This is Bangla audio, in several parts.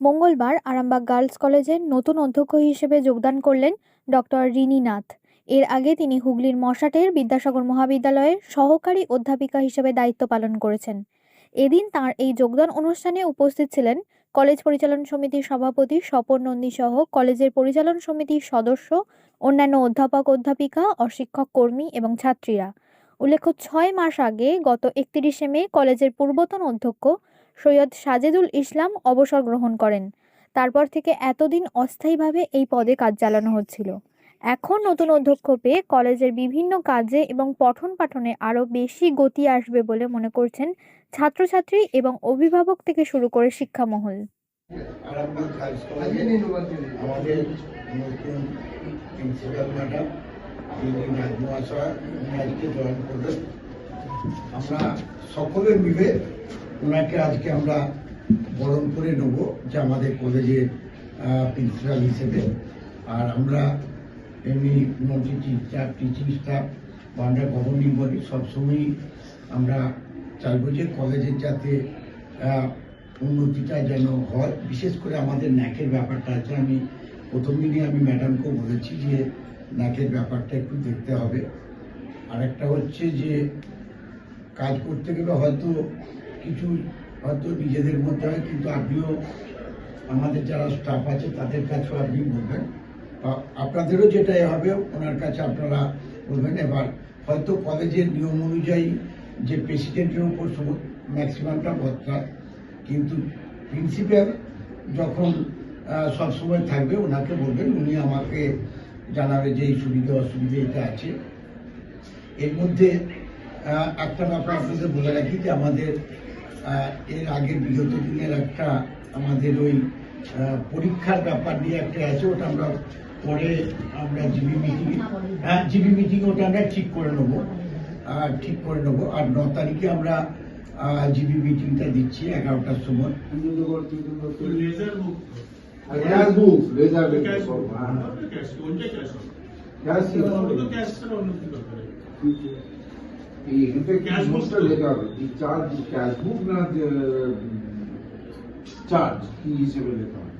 মঙ্গলবার আরামবাগ গার্লস কলেজের নতুন অধ্যক্ষ হিসেবে যোগদান করলেন ডক্টর রিনি নাথ এর আগে তিনি হুগলির মশাটের বিদ্যাসাগর মহাবিদ্যালয়ের সহকারী অধ্যাপিকা হিসেবে দায়িত্ব পালন করেছেন। এদিন তার এই যোগদান অনুষ্ঠানে উপস্থিত ছিলেন কলেজ পরিচালন সমিতির সভাপতি স্বপন নন্দী সহ কলেজের পরিচালন সমিতির সদস্য, অন্যান্য অধ্যাপক অধ্যাপিকা, অশিক্ষক কর্মী এবং ছাত্রীরা। উল্লেখ্য, ছয় মাস আগে গত একত্রিশে মে কলেজের পূর্বতন অধ্যক্ষ সৈয়দ সাজেদুল ইসলাম অবসর গ্রহণ করেন। তারপর থেকে এতদিন অস্থায়ীভাবে এই পদে কাজ চালানো হচ্ছিল। এখন নতুন অধ্যক্ষ পেয়ে কলেজের বিভিন্ন কাজে এবং পঠন পাঠনে আরও বেশি গতি আসবে বলে মনে করছেন ছাত্রছাত্রী এবং অভিভাবক থেকে শুরু করে শিক্ষামহল। আমরা সকলে মিলে ওনাকে আজকে আমরা বরণ করে নেব যে আমাদের কলেজের প্রিন্সিপাল হিসেবে। আর আমরা এমনি নটি টিচার টিচিং স্টাফ বা আমরা গভর্নিং বডি সবসময়ই আমরা চাইব যে কলেজের যাতে উন্নতিটা যেন হয়। বিশেষ করে আমাদের ন্যাকের ব্যাপারটা আছে। আমি প্রথম দিনই আমি ম্যাডামকেও বলেছি যে ন্যাকের ব্যাপারটা একটু দেখতে হবে। আর একটা হচ্ছে যে কাজ করতে গেলে হয়তো কিছু হয়তো নিজেদের মধ্যে হয়, কিন্তু আপনিও আমাদের যারা স্টাফ আছে, তাদের কাছেও আপনি বলবেন। বা আপনাদেরও যেটাই হবে, ওনার কাছে আপনারা বলবেন। এবার হয়তো কলেজের নিয়ম অনুযায়ী যে প্রেসিডেন্টের উপর ম্যাক্সিমামটা ভরসা কিন্তু প্রিন্সিপাল যখন সবসময় থাকবে, ওনাকে বলবেন, উনি আমাকে জানাবে যে এই সুবিধা, অসুবিধা এটা আছে। এর মধ্যে একটা ব্যাপার আপনাদের বলে রাখি যে আমাদের এর আগে বিগত দিনের একটা আমাদের ওই পরীক্ষার ব্যাপার নিয়ে একটা আছে ওটা আমরা পরে আমরা জিবি মিটিং হ্যাঁ জিবি মিটিং ওটা আমরা ঠিক করে নেব। ঠিক করে নেব। আর ন তারিখে আমরা জিবি মিটিংটা দিচ্ছি এগারোটার সময়। ಹಿಂದೆ ಲೇಖಾವೆ ಈ ಚಾರ್ಜ್ ಕ್ಯಾಶ್ ಬುಕ್ ನ চার্জ কি হিসেবে লেখা হয়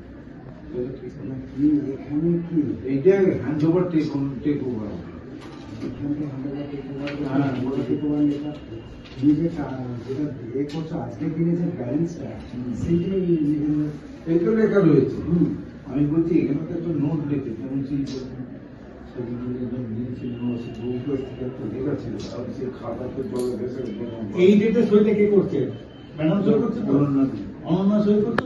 এখানে কি এইটা hand over take take over এখানে hand over take over take over লেখা যেটা এক বছর আজকের দিনে যে ব্যালেন্সটা সেইটাই এই তো লেখা রয়েছে আমি বলছি এখানে তো একটা নোট লেখে যেমন এই ডেটে সইটা কে করছে? ম্যাডাম সই করছে অনন্যা সই করছে?